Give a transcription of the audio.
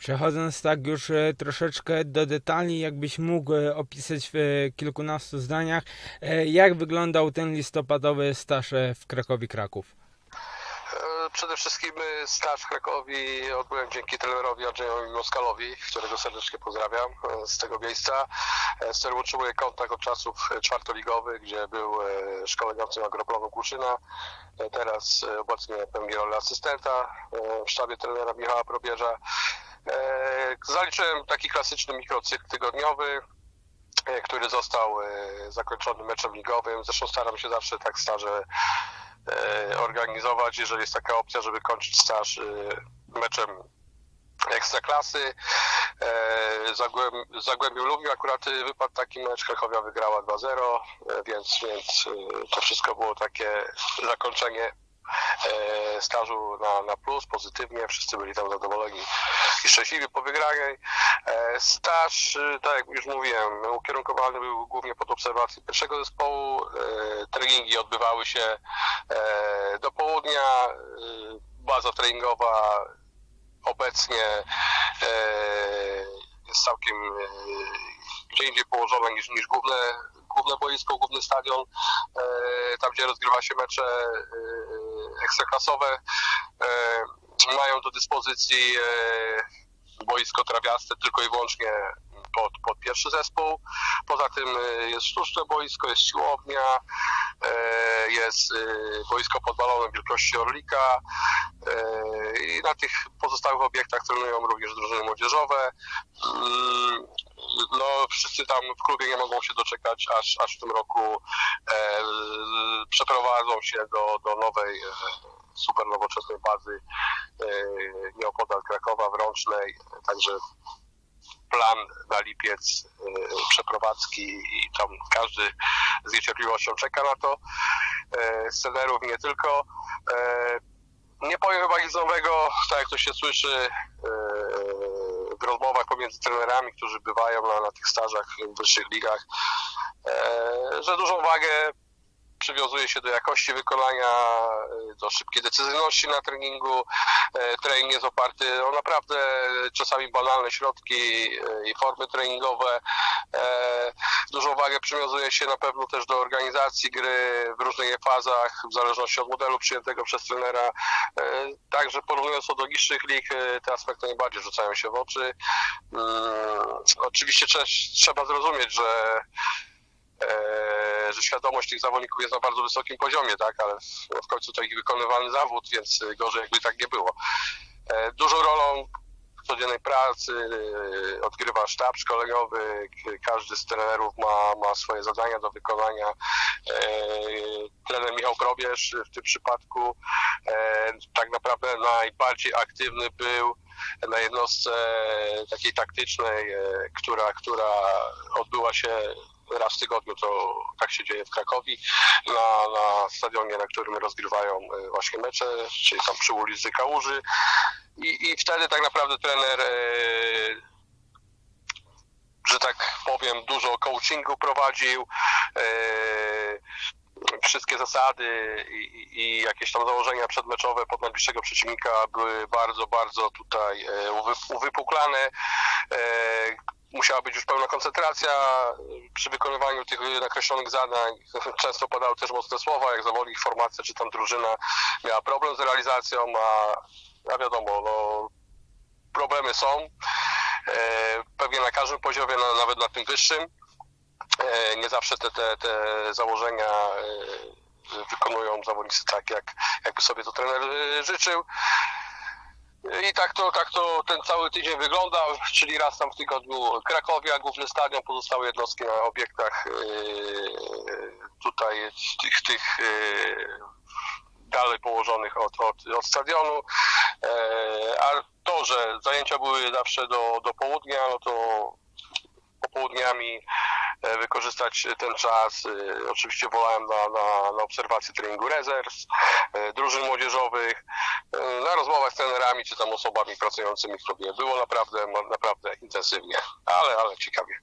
Przechodząc tak już e, troszeczkę do detali, jakbyś mógł e, opisać w e, kilkunastu zdaniach, jak wyglądał ten listopadowy staż w Krakowie Kraków? Przede wszystkim staż w Krakowi odbyłem dzięki trenerowi Andrzejowi Moskalowi, którego serdecznie pozdrawiam z tego miejsca, z którym utrzymuję kontakt od czasów czwartoligowych, gdzie był szkoleniowcem agroplanu Kłuszyna. E, Teraz obecnie pełni rolę asystenta w sztabie trenera Michała Probierza. E, Zaliczyłem taki klasyczny mikrocykl tygodniowy, e, który został e, zakończony meczem ligowym. Zresztą staram się zawsze tak staże e, organizować, jeżeli jest taka opcja, żeby kończyć staż meczem ekstraklasy. Zagłęb- Zagłębiu Lubił akurat wypadł taki mecz, Krachowia wygrała 2-0, e, więc, więc to wszystko było takie zakończenie stażu na, na plus, pozytywnie, wszyscy byli tam zadowoleni i szczęśliwi po wygranej. E, Staż, e, tak jak już mówiłem, ukierunkowany był głównie pod obserwację pierwszego zespołu. E, Treningi odbywały się e, do południa. E, Baza treningowa obecnie e, jest całkiem e, gdzie indziej położona niż, niż główne, główne boisko, główny stadion, e, tam gdzie rozgrywa się mecze e, ekstraklasowe. E, mają do dyspozycji e, boisko trawiaste tylko i wyłącznie pod, pod pierwszy zespół. Poza tym e, jest sztuczne boisko, jest siłownia, jest boisko pod balonem wielkości Orlika i na tych pozostałych obiektach trenują również drużyny młodzieżowe. No, wszyscy tam w klubie nie mogą się doczekać, aż, aż w tym roku e, przeprowadzą się do, do nowej, e, super nowoczesnej bazy e, nieopodal Krakowa w Rącznej, także plan na lipiec e, przeprowadzki i tam każdy z niecierpliwością czeka na to. E, Scenerów nie tylko. E, Nie powiem chyba nic nowego, tak jak to się słyszy e, pomiędzy trenerami, którzy bywają na, na tych stażach w wyższych ligach, e, że dużą wagę przywiązuje się do jakości wykonania, e, do szybkiej decyzyjności na treningu. E, Trening jest oparty o naprawdę czasami banalne środki i formy treningowe. E, Dużą wagę przywiązuje się na pewno też do organizacji gry w różnych fazach, w zależności od modelu przyjętego przez trenera. E, Także porównując do niższych lig, e, te aspekty najbardziej rzucają się w oczy. Mm, Oczywiście trzeba, zrozumieć, że e, że świadomość tych zawodników jest na bardzo wysokim poziomie, tak, ale w, końcu to ich wykonywany zawód, więc e, gorzej jakby tak nie było. E, Dużą rolą codziennej pracy e, odgrywa sztab szkoleniowy, każdy z trenerów ma, ma swoje zadania do wykonania. E, Trener Michał Probierz w tym przypadku e, tak naprawdę najbardziej aktywny był na jednostce takiej taktycznej, która, która odbyła się raz w tygodniu, to tak się dzieje w Krakowie, na, na stadionie, na którym rozgrywają właśnie mecze, czyli tam przy ulicy Kałuży. I, i wtedy tak naprawdę trener, e, że tak powiem, dużo coachingu prowadził. E, wszystkie zasady i, i- jakieś tam założenia przedmeczowe pod najbliższego przeciwnika były bardzo, bardzo tutaj e, uwy- uwypuklane. Musiała być już pełna koncentracja przy wykonywaniu tych nakreślonych zadań. Często padały też mocne słowa, jak zawodnik, formacja czy tam drużyna miała problem z realizacją, a, a wiadomo, no, problemy są. E, Pewnie na każdym poziomie, na, nawet na tym wyższym. E, Nie zawsze te, te, te założenia e, wykonują zawodnicy tak, jak, jakby sobie to trener życzył. I tak to, tak to ten cały tydzień wyglądał, czyli raz tam w tygodniu Krakowia, główny stadion, pozostałe jednostki na obiektach tutaj tych, tych e, dalej położonych od, od, od stadionu. E, A to, że zajęcia były zawsze do, do południa, no to popołudniami e, wykorzystać ten czas. E, Oczywiście wolałem na, na, na obserwację treningu rezerw, drużyn młodzieżowych, na rozmowach z trenerami czy tam osobami pracującymi w klubie. Było naprawdę, naprawdę intensywnie, ale, ale ciekawie.